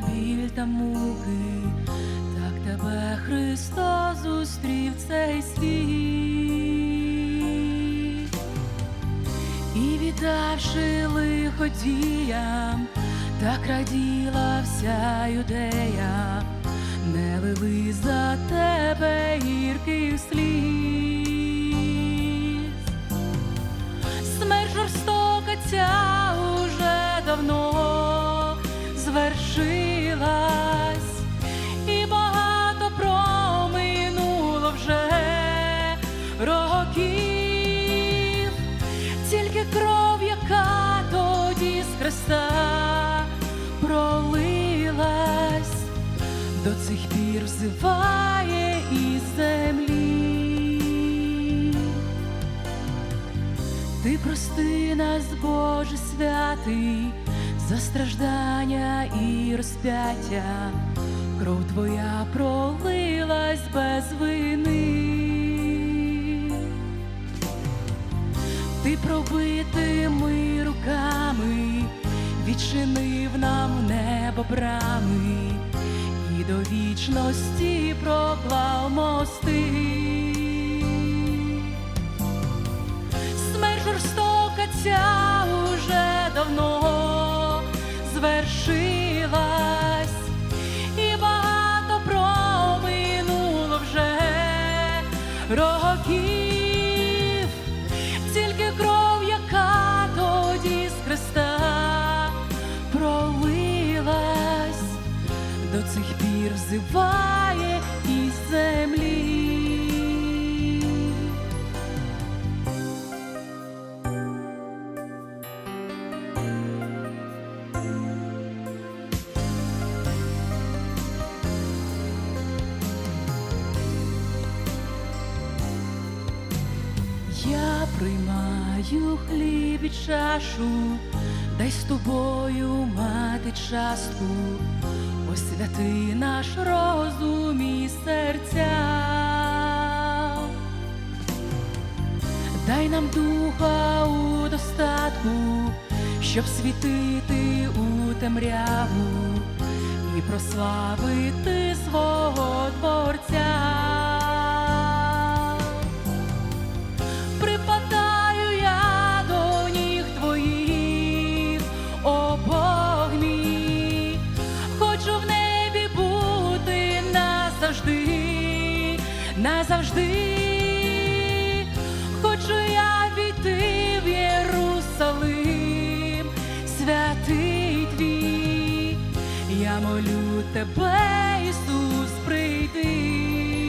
біль та муки, так тебе Христос зустрів цей світ. І віддавши лиходіям, так раділа вся юдея, не лили за тебе гірких сліз. Років, тільки кров, яка тоді з Христа пролилась, до цих пір взиває із землі. Ти прости нас, Боже святий, за страждання і розп'яття, кров Твоя пролилась без вини. Ти пробитими руками відчинив нам небо брами і до вічності проклав мости. Смерть жорстока ця уже давно звершилась, приймаю хліб і чашу, дай з тобою мати частку, освяти наш розум і серця, дай нам духа у достатку, щоб світити у темряву і прославити свого Творця. Молю тебе, Ісус, прийди.